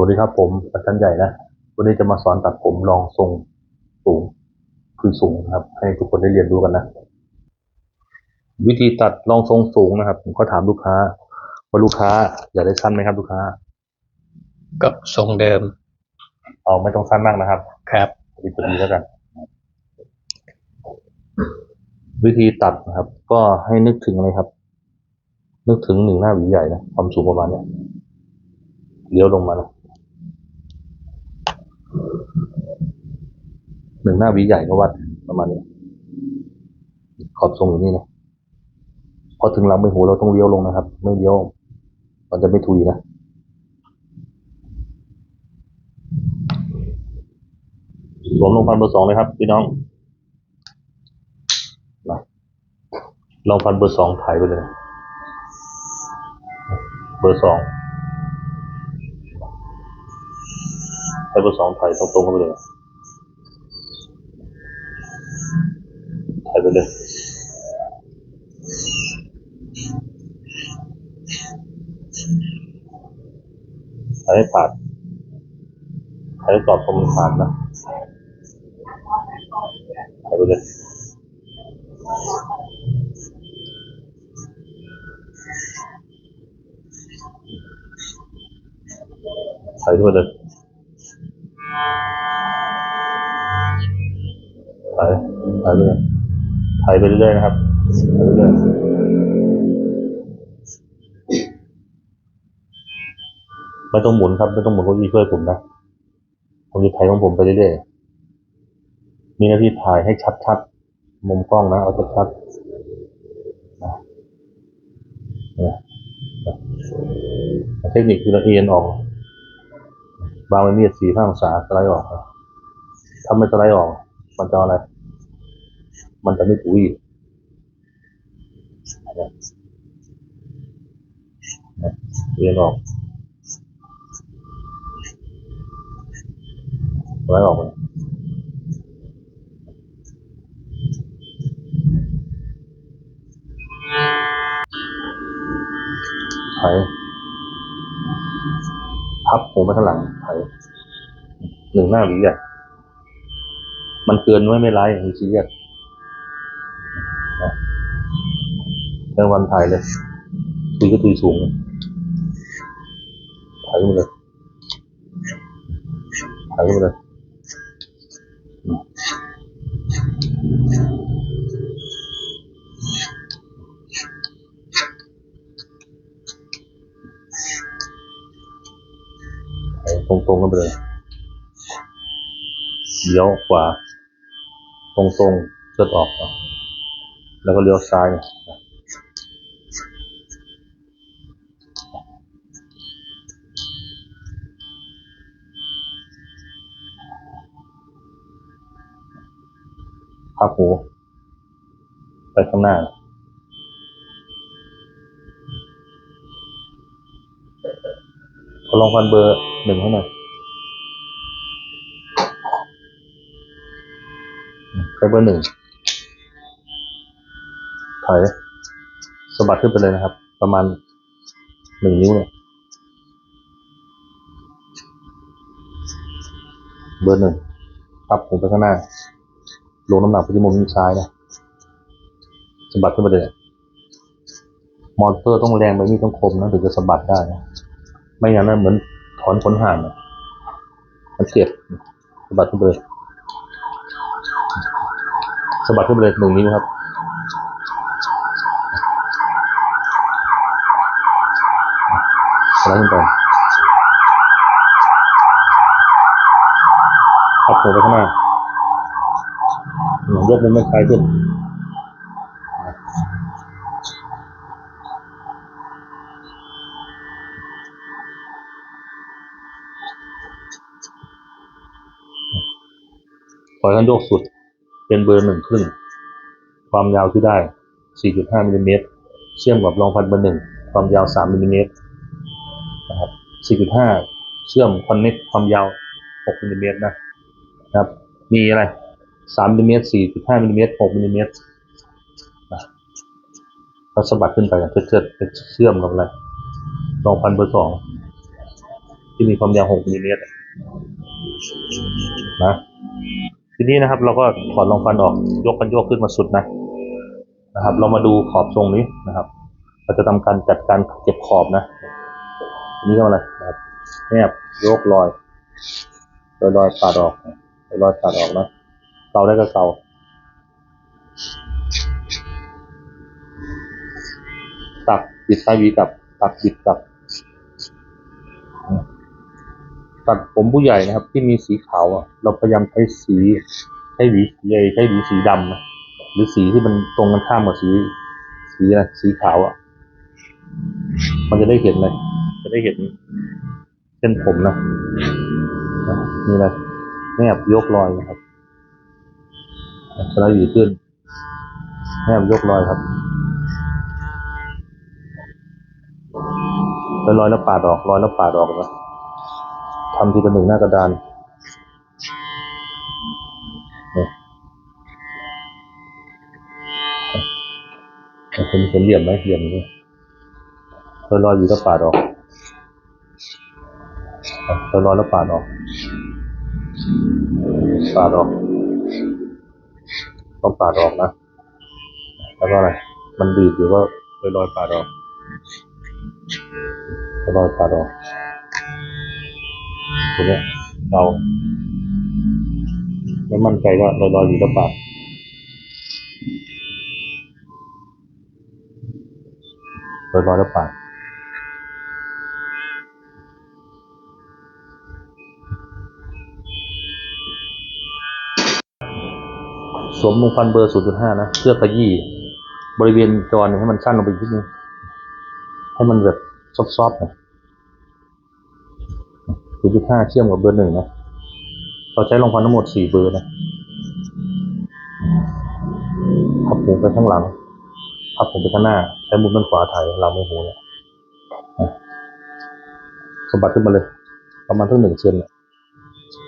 วัสดีครับผมอาจารย์ใหญ่นะวันนี้จะมาสอนตัดผมรองทรงสูงคือสูงนะครับ ให้ทุกคนได้เรียนรู้กันนะ วิธีตัดรองทรงสูงนะครับ ผมก็ถามลูกค้า ว่าลูกค้าอยากได้สั้นไหมครับ ลูกค้า ก็ทรงเดิมเอาไม่ต้องสั้นมากนะครับ ครับพอดีพอดีแล้วกัน วิธีตัดนะครับ ก็ให้นึกถึงอะไรครับ นึกถึงหนึ่งหน้าหวีใหญ่นะความสูงประมาณเนี้ยเลี้ยวลงมานะ หนึ่งหน้าวีใหญ่ก็วัดประมาณนี้ ขอบทรงอยู่นี้นะพอถึงลำใบหูเราต้องเลี้ยวลงนะครับ ไม่เลี้ยวมันจะไม่ทุยนะสวมลงพันเบอร์สองเลยครับ พี่น้องมาลองพันเบอร์สองถ่ายไปเลยเบอร์สองไปเบอร์สองถ่ายตรงๆเข้าไปเลย ไปเลย ใช้ปัดใช้ตอบคำถามนะใช้ไปเลยไปด้วยเลยไปไปเลย。 ถ่ายไปเรื่อยๆนะครับไปเรื่อยไม่ต้องหมุนครับไม่ต้องหมุนเก้าอี้ช่วยผมนะผมจะถ่ายของผมไปเรื่อยๆมีหน้าที่ถ่ายให้ชัดๆมุมกล้องนะเอาชัดๆนะเทคนิคคือเราเอียนออก บางมันมีสี่ห้าองศาสไลด์ออกนะถ้าไม่สไลด์ออกมันจะอะไร มันจะไม่ถุยเอียนออกสไลด์ออกไปไถพับหัวไปข้างหลังไถหนึ่งหน้าหวีใหญ่มันเกินไว้ไม่ร้ายอย่างนี้ซีเรียส เรื่องวันถ่ายเลยทุยก็ทุยสูงถ่ายขึ้นมาเลยถ่ายขึ้นมาเลยถ่ายตรงๆกันไปเลยเลี้ยวขวา ตรงๆเชิดออก แล้วก็เลี้ยวซ้าย พับหูไปข้างหน้าขอลองฟันเบอร์หนึ่งให้หน่อยใช้เบอร์หนึ่งถอยสะบัดขึ้นไปเลยนะครับ ประมาณหนึ่งนิ้วเนี่ยเบอร์หนึ่งพับผมไปข้างหน้า ลงน้ำหนักไปที่มุมซ้ายนะสะบัดขึ้นไปเลยมอเตอร์ต้องแรงไปนี่ต้องคมนะถึงจะสะบัดได้นะไม่งั้นนะเหมือนถอนขนห่านะมันเจ็บสะบัดขึ้นไปเลยสะบัดขึ้นไปเลยหนึ่งนิ้วครับสไลด์ขึ้นไปพับหัวไปข้างหน้า ยกมือไม่คลายขึ้นปล่อยกันโยกสุดเป็นเบอร์หนึ่งครึ่ง ความยาวที่ได้ 4.5มิลลิเมตร เชื่อมกับรองพันเบอร์หนึ่ง ความยาว 3มิลลิเมตรนะครับ 4.5 เชื่อมคอนเน็กความยาว 6มิลลิเมตรนะครับ มีอะไร 3มิลลิเมตร4.5มิลลิเมตร6มิลลิเมตรนะเราสะบัดขึ้นไปกันเทิดๆเชื่อมกับอะไรรองพันเบอร์สองที่มีความยาวหกมิลลิเมตรนะทีนี้นะครับ เราก็ถอดรองฟันออกยกกันยกขึ้นมาสุดนะนะครับ เรามาดูขอบทรงนี้นะครับ เราจะทำการจัดการเก็บขอบนะทีนี้ก็อะไรนะครับแนบยกรอยรอยรอยปาดออกรอยรอยปาดออกนะ เกาได้ก็เกาตักบิดซ้ายหวีกับตักบิดกับตัดผมผู้ใหญ่นะครับ ที่มีสีขาวอะเราพยายามใช้สีใช้หวีใหญ่ใช้หวีสีดำนะหรือสีที่มันตรงกันข้ามกับสีสีอะไรสีขาวอะ มันจะได้เห็นเลย จะได้เห็นเส้นผมนะนะนี่เลยแนบยกรอยนะครับ สไลด์หวีขึ้นแนบยกรอยครับแล้วรอยแล้วปาดออกรอยแล้วปาดออกนะทำทีละหนึ่งหน้ากระดานเห็นเห็นเหลี่ยมไหมเหลี่ยมนี้รอยรอยอยู่แล้วปาดออกรอยรอยแล้วปาดออกปาดออก ต้องปาดออกนะ แล้วก็อะไร มันบีบอยู่ก็รอยรอยปาดออกรอยรอยปาดออกตัวเนี้เราไม่มั่นใจก็รอยรอยอยู่แล้วปล่าดรอยรอยแล้วปล่า สวมลงฟันเบอร์ 0.5 นะ เพื่อขยี้บริเวณจอเนี่ยให้มันสั้นลงไปนิดนึงให้มันแบบซอฟๆหน่อย0.5 เชื่อมกับเบอร์หนึ่งนะ เราใช้ลงฟันทั้งหมด 4 เบอร์นะพับหูไปข้างหลังพับหูไปข้างหน้า ใช้มุมด้านขวาถ่ายเราไม่หูเนี่ยสะบัดขึ้นมาเลย ประมาณทั้งหนึ่งเซน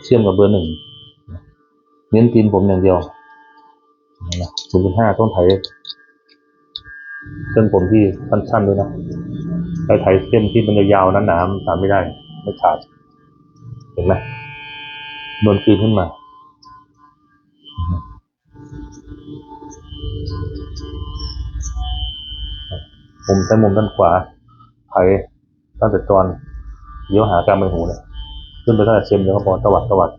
เชื่อมกับเบอร์หนึ่งเน้นตีนผมอย่างเดียว ศูนย์จุดห้าต้องไถเส้นผมที่สั้นๆด้วยนะไปไถเส้นที่มันยาวๆนั้นหนามันตามไม่ได้ ไม่ขาด เห็นไหมโดนคืนขึ้นมาผมใช้มุมด้านขวาไถตั้งแต่ตอนเลี้ยวหากลางใบหูเนี่ยขึ้นไปตั้งแต่เซมเดียวก็พอตวัดตวัด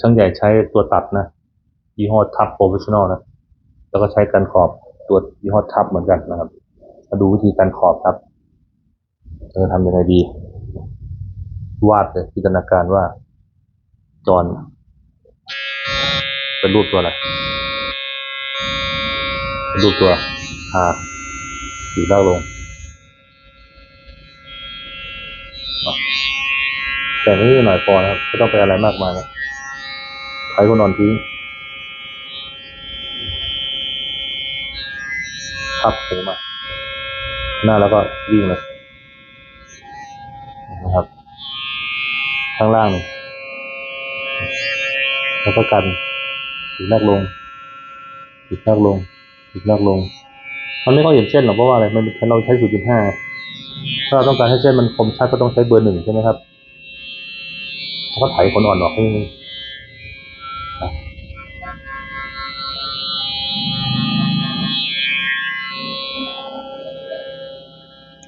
ช่างใหญ่ใช้ตัวตัดนะยี่ห้อทับโปรเฟชชั่นอลนะแล้วก็ใช้กันขอบตัวยี่ห้อทับเหมือนกันนะครับ มาดูวิธีการขอบครับจะทำยังไงดี วาดเลยจินตนาการว่า จอนเป็นรูปตัวอะไรเป็นรูปตัวหาสีเล่าลงอะแต่นี้หน่อยพอนะครับไม่ต้องไปอะไรมากมายนะ ใครก็นอนทิ้งพับหูมา หน้าแล้วก็วิ่งเลยนะครับ ข้างล่าง แล้วก็กันอีกแรกลงอีกแรกลงอีกแรกลง มันไม่ค่อยเห็นเส้นหรอกเพราะว่าอะไร มันเราใช้ศูนย์จุดห้าถ้าเราต้องการให้เส้นมันคมชัดก็ต้องใช้เบอร์หนึ่งใช่ไหมครับแล้วก็ไถขนอ่อนออกให้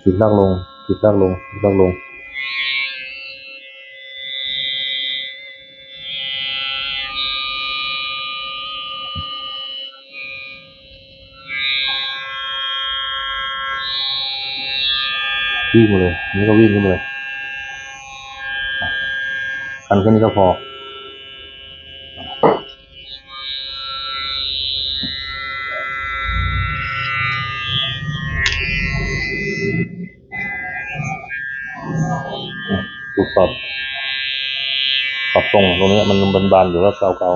ขีดลากลง ขีดลากลง ขีดลากลง วิ่งมาเลย นี่ก็วิ่งขึ้นมาเลยคันแค่นี้ก็พอ ปรับปรับตรงตรงนี้มันบานๆอยู่แล้วเก่า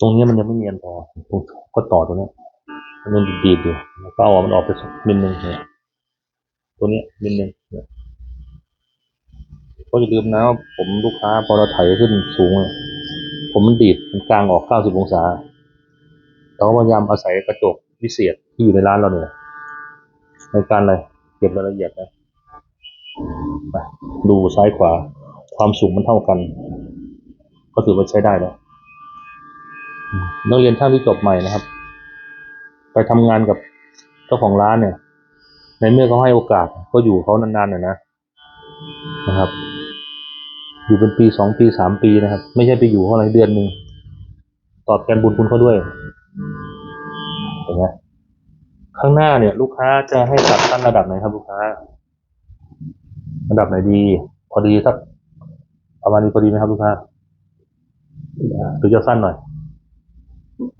ตรงนี้มันยังไม่เนียนพอตรงก็ต่อตรงนี้มันดีดๆอยู่แล้วก็เอามันออกไปสักมิลหนึ่งเนี่ย ตัวนี้ยมิลหนึ่งเนี่ยก็อย่าลืมนะว่าผมลูกค้าพอเราไถขึ้นสูง ผมมันดีดมันกลางออก 90 องศาเราก็พยายามอาศัยกระจกพิเศษที่อยู่ในร้านเราเนี่ยในการอะไรเก็บรายละเอียดนะไปดูซ้ายขวา ความสูงมันเท่ากัน ก็ถือว่าใช้ได้แล้วนักเรียนช่างที่จบใหม่นะครับ ไปทำงานกับเจ้าของร้านเนี่ย ในเมื่อเขาให้โอกาส ก็อยู่เขานานๆหน่อยนะนะครับ อยู่เป็นปีสองปีสามปีนะครับ ไม่ใช่ไปอยู่เขาอะไรเดือนหนึ่งตอบแทนบุญคุณเขาด้วยเห็นไหมข้างหน้าเนี่ย ลูกค้าจะให้ตัดสั้นระดับไหนครับ ลูกค้า ระดับไหนดี พอดีสักประมาณนี้พอดีไหมครับลูกค้าหรือจะสั้นหน่อย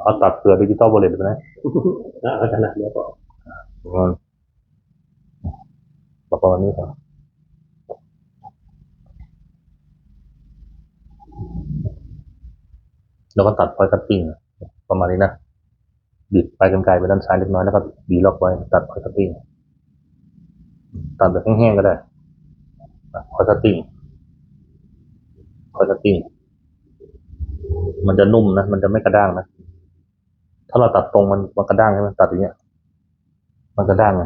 เอาตัดเผื่อดิจิตอลโบเลตไปนะเอาขนาดเนี้ยก็ ประมาณนี้ครับแล้วก็ตัดพอยคัตติ้งประมาณนี้นะบิดไปกันไกลไปด้านซ้ายเล็กน้อยแล้วก็บีล็อกไว้ตัดพอยคัตติ้งตัดแบบแห้งๆก็ได้พอยคัตติ้งพอยคัตติ้งมันจะนุ่มนะ มันจะไม่กระด้างนะ ถ้าเราตัดตรงมันมันกระด้างใช่ไหมตัดอย่างเงี้ย มันกระด้างไง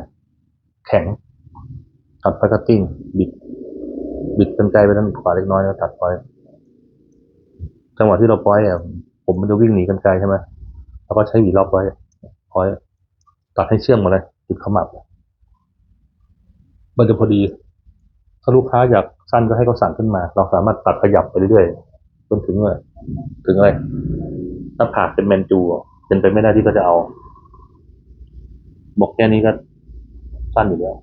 แข็ง ตัดพอยคัตติ้งบิด บิดกันไกลไปด้านขวาเล็กน้อยแล้วตัดพอยจังหวะที่เราปล่อยอะผมมันจะวิ่งหนีกันไกลใช่ไหมแล้วก็ใช้หวีล็อกไว้คอย ตัดให้เชื่อมหมดเลยจุดขมับมันจะพอดี ถ้าลูกค้าอยากสั้นก็ให้เขาสั่งขึ้นมา เราสามารถตัดขยับไปเรื่อยๆจนถึงเลยถึงอะไรถ้าผาเป็นแมนจูเป็นไปไม่ได้ที่เขาจะเอา บอกแค่นี้ก็สั้นอยู่แล้ว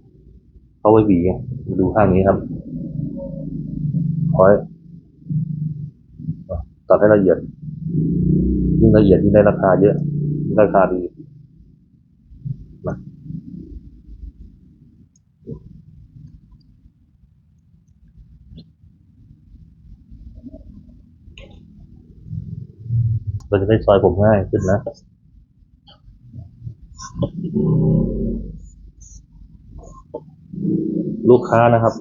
เขาไว้หวีมาดูข้างนี้ครับคอยตัดให้ละเอียดยิ่งละเอียดยิ่งได้ราคาเยอะราคาดีนะเราจะได้ซอยผมง่ายขึ้นนะ ลูกค้านะครับ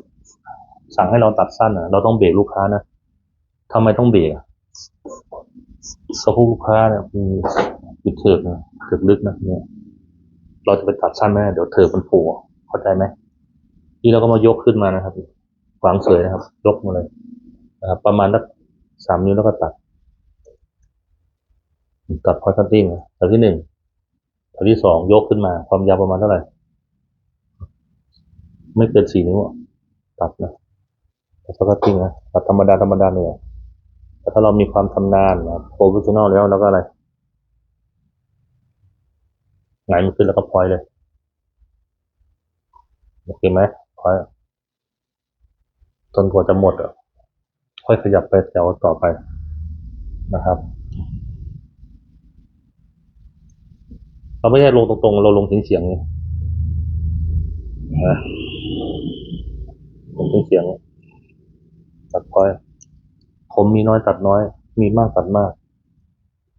สั่งให้เราตัดสั้นอะ เราต้องเบรกลูกค้านะทำไมต้องเบรกสะโพกลูกค้าเนี่ยมีจุดเถิกนะเถิกลึกนะเนี่ย เราจะไปตัดสั้นไหมเดี๋ยวเถิกมันโผล่เข้าใจไหมนี่เราก็มายกขึ้นมานะครับวางเสยนะครับ ยกมาเลยนะครับประมาณสักสามนิ้วแล้วก็ตัด ตัดพอยคัตติ้งแถวที่หนึ่งแถวที่สองยกขึ้นมา ความยาวประมาณเท่าไหร่ ไม่เกินสี่นิ้วตัดนะตัดพอยคัตติ้งนะตัดธรรมดาธรรมดาเนี่ยแต่ถ้าเรามีความชำนาญนะโปรเฟชชั่นอลแล้วแล้วก็อะไรไงายมันขึ้นแล้วก็พลอยเลยโอเคไหมพลอยจนกว่าจะหมดอะค่อยขยับไปแถวต่อไปนะครับ เราไม่ใช่ลงตรงๆ เราลงเฉียงๆไงนะ ลงเฉียงตัดพลอย ผมมีน้อยตัดน้อย มีมากตัดมาก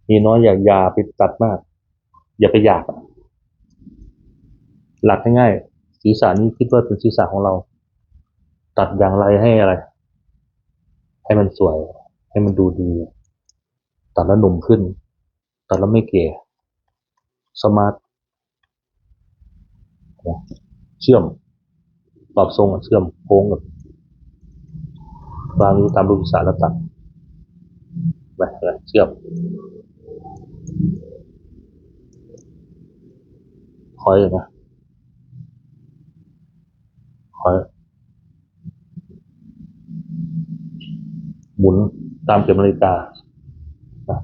มีน้อยอย่าอย่าไปตัดมาก อย่าไปอยาก หลักง่ายๆศีรษะนี้คิดว่าเป็นศีรษะของเรา ตัดอย่างไรให้อะไร ให้มันสวย ให้มันดูดี ตัดแล้วหนุ่มขึ้น ตัดแล้วไม่เก๋สมาร์ทเชื่อม ปรับทรงอะเชื่อมโค้งกับวางอยู่ตามรูปศีระแล้วตัดไปเลยเชื่อมคอยนะคอยหมุนตามเข็มนาฬิกา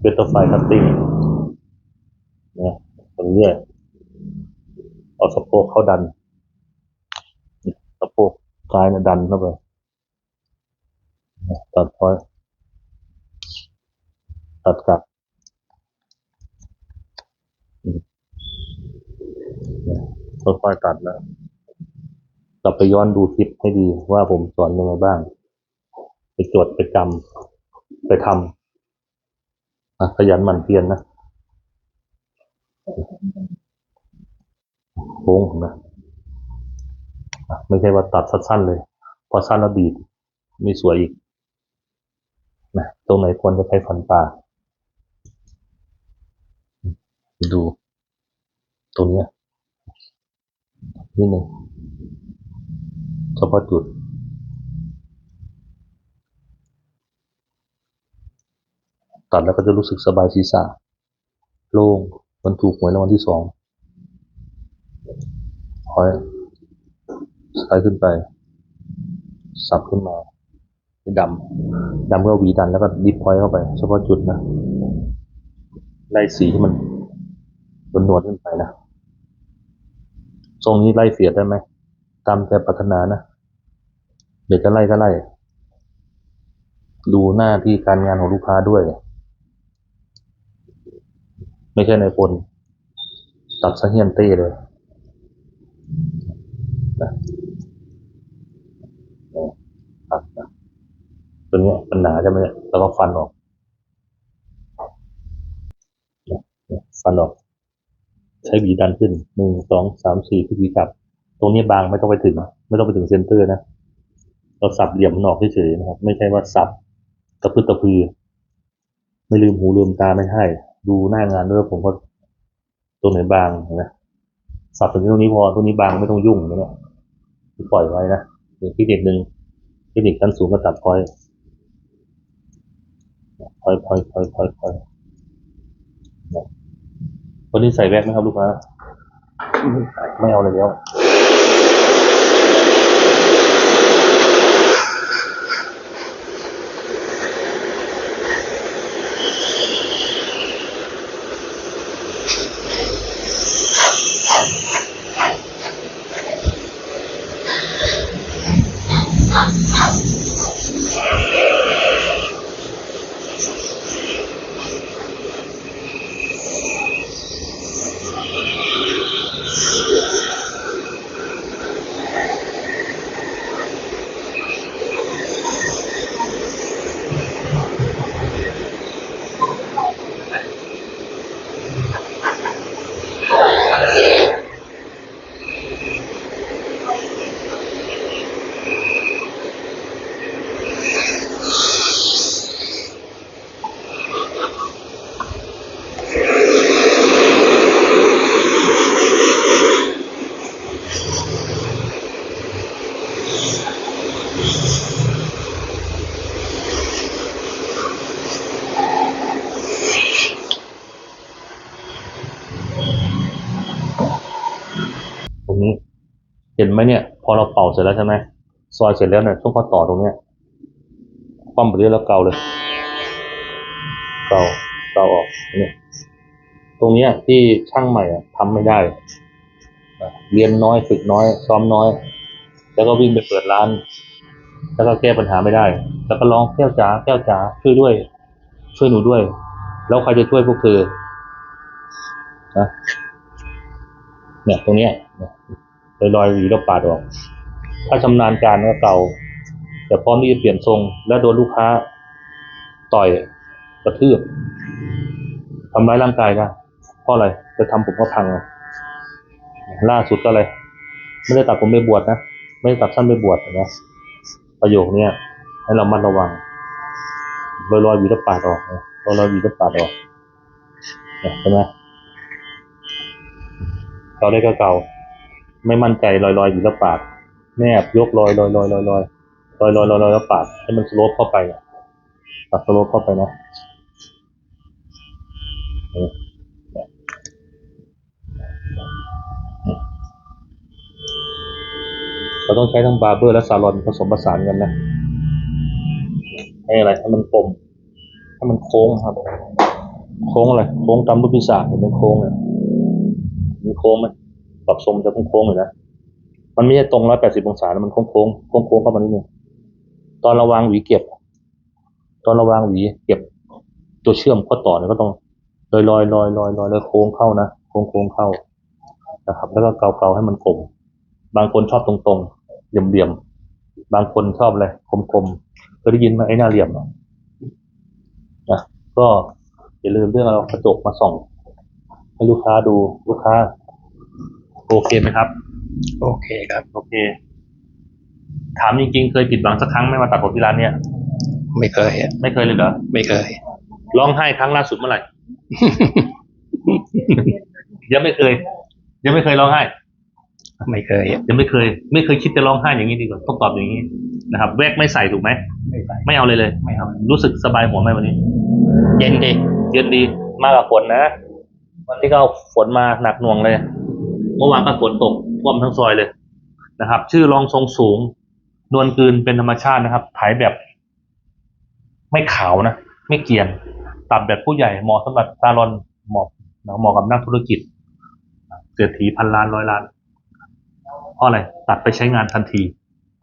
เป็นตัวไฟคัตติ้งนะตรงนี้เอาสะโพกเข้าดัน กซ้ายนะดันเข้าไปตัดพอยตัดกลับค่อยๆตัดนะกลับไปย้อนดูคลิปให้ดีว่าผมสอนยังไงบ้าง ไปจดไปจำไปทอะขยันหมั่นเพียรนะโค้งนะ ไม่ใช่ว่าตัดสั้นๆเลย พอสั้นแล้วดีดไม่สวยอีกนะตรงไหนควรจะใช้ฟันปลาดูตรงเนี้ยนิดหนึ่งเฉพาะจุด ตัดแล้วก็จะรู้สึกสบายศีรษะ โล่งมันถูกหวยรางวัลที่สองคอย สายขึ้นไป สับขึ้นมาดำดำก็หวีดันแล้วก็ดิบพอยเข้าไป เฉพาะจุดนะไล่สีที่มันนวลๆขึ้นไปนะทรงนี้ไล่เสียดได้ไหมตามแต่ปรารถนานะเดี๋ยวจะไล่ก็ไล่ ดูหน้าที่การงานของลูกค้าด้วย ไม่ใช่ในายพลตัดซะเฮียนเต้เลยนะเนี่ยตัดนะ ตัวเนี้ยมันหนาใช่ไหมเนี่ยแล้วก็ฟันออกฟันออก ใช้หวีดันขึ้นหนึ่งสองสามสี่ที่หวีกลับ ตรงนี้บางไม่ต้องไปถึง ไม่ต้องไปถึงเซนเตอร์นะเราสับเหลี่ยมมันออกเฉยๆนะครับ ไม่ใช่ว่าสับตะพื้ตะพือ ไม่ลืมหูลืมตาไม่ใช่ดูหน้างานด้วยผมก็ตรงไหนบางนะสับตรงนี้ตรงนี้พอตรงนี้บางไม่ต้องยุ่งนะเนี่ยปล่อยไว้นะอีกที่เด็กหนึ่งเทคนิคขั้นสูงก็ตัดพอย พอยพอยพอยพอยพอยวันนี้ใส่แว็กไหมครับลูกค้าไม่เอาเลยแล้ว ตรงนี้ เห็นไห มเนี่ย พอเราเป่าเสร็จแล้วใช่ไหมซอยเสร็จแล้วเนี่ยช่วงข้อต่อตรงเนี้ยคว่ำไปเรื่อยแล้วเกาเลย เกาเกาออกเนี่ยตรงเนี้ยที่ช่างใหม่อะทำไม่ได้ เรียนน้อยฝึกน้อย ซ้อมน้อย แล้วก็วิ่งไปเปิดร้าน แล้วก็แก้ปัญหาไม่ได้ แล้วก็ร้องแก้วจ๋าแก้วจ๋าช่วยด้วย ช่วยหนูด้วย แล้วใครจะช่วยพวกเธอนะเนี่ยตรงเนี้ย ลอยๆหวีแล้วปาดออก ถ้าชำนาญการก็เก่า แต่พร้อมที่จะเปลี่ยนทรง แล้วโดนลูกค้า ต่อยกระทืบทำร้ายร่างกายได้เพราะอะไรจะทำผมก็พังล่าสุดก็เลยไม่ได้ตัดผมไปบวชนะไม่ได้ตัดสั้นไปบวชนะประโยคเนี้ยให้เรามัดระวังลอยๆหวีแล้วปาดออกนะลอยๆหวีแล้วปาดออกเนี่ยเห็นไหมเกาได้ก็เก่า ไม่มั่นใจลอยลอยู่แล้วปาดแนบยกลอยลอยลอยลอยลอยลอยลอยลอยลอยแล้วปาดให้มันสโลปเข้าไปอะปัดสโลปเข้าไปนะเราต้องใช้ทั้งบาร์เบอร์และซาลอนผสมผสานกันนะให้อะไรให้มันกลมให้มันโค้งครับ โค้งอะไรโค้งตามรูปพิศาจเห็นเป็นโค้งเนี่ยมีโค้งไหม ปรับทรงจะโค้งๆหน่อยนะมันไม่ใช่ตรงร้อยแปดสิบองศานะมันโค้งๆโค้งๆเข้ามานิดนึงตอนเราวางหวีเก็บ ตอนเราวางหวีเก็บ ตัวเชื่อมข้อต่อเนี่ยก็ต้องลอยลอยลอยลอยลอยแล้วโค้งเข้านะโค้งโค้งเข้านะครับ แล้วก็เกาเกาให้มันกลมบางคนชอบตรงๆเหลี่ยมเหลี่ยมๆบางคนชอบอะไรคมๆเคยได้ยินไหมไอ้หน้าเหลี่ยมนะก็อย่าลืมเรื่องเอากระจกมาส่องให้ลูกค้าดูลูกค้า โอเคไหมครับ โอเคครับ โอเค ถามจริงๆ เคยผิดหวังสักครั้งไหมมาตัดผมที่ร้านเนี่ยไม่เคยอะไม่เคยเลยเหรอไม่เคยร้องไห้ครั้งล่าสุดเมื่อไหร่ ยังไม่เคย ยังไม่เคยร้องไห้ ไม่เคยอะยังไม่เคย ไม่เคยคิดจะร้องไห้อย่างนี้ดีกว่าต้องตอบอย่างนี้นะครับ แวกไม่ใส่ถูกไหมไม่ไปไม่เอาเลยเลยไม่เอารู้สึกสบายหัวไหมวันนี้ เย็นดิเย็นดีมากกว่าฝนนะวันนี้ก็เอาฝนมาหนักหน่วงเลย เมื่อวานก็ฝนตกท่วมทั้งซอยเลยนะครับ ชื่อรองทรงสูง นวลกลืนเป็นธรรมชาตินะครับถ่ายแบบ ไม่ขาวนะ ไม่เกียนตัดแบบผู้ใหญ่เหมาะสำหรับซาลอนเหมาะเหมาะกับนักธุรกิจเศรษฐีพันล้านร้อยล้านเพราะอะไรตัดไปใช้งานทันที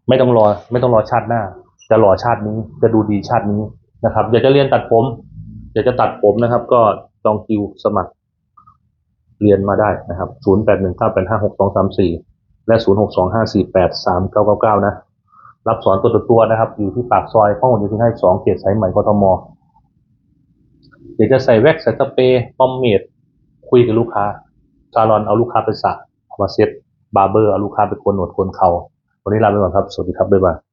ไม่ต้องรอ ไม่ต้องรอชาติหน้า จะรอชาตินี้จะดูดีชาตินี้นะครับอยากจะเรียนตัดผมอยากจะตัดผมนะครับ ก็จองคิวสมัคร เรียนมาได้นะครับ 0 8 1 9 8 5 6 2 3 4 และ 0 6 2 5 4 8 3 9 9 9 นะ รับสอนตัวต่อตัวนะครับ อยู่ที่ปากซอยข้อมูลอยู่ที่ให้สองเขตสายใหม่กทมเดี๋ยวจะใส่แว็กซ์ใส่สเปรย์ปอมเมดคุยกับลูกค้าซาลอนเอาลูกค้าไปสระอามาเซ็ตบาร์เบอร์เอาลูกค้าไปโกนหนวดโกนเขาวันนี้ลาไปก่อนครับ สวัสดีครับ บ๊ายบาย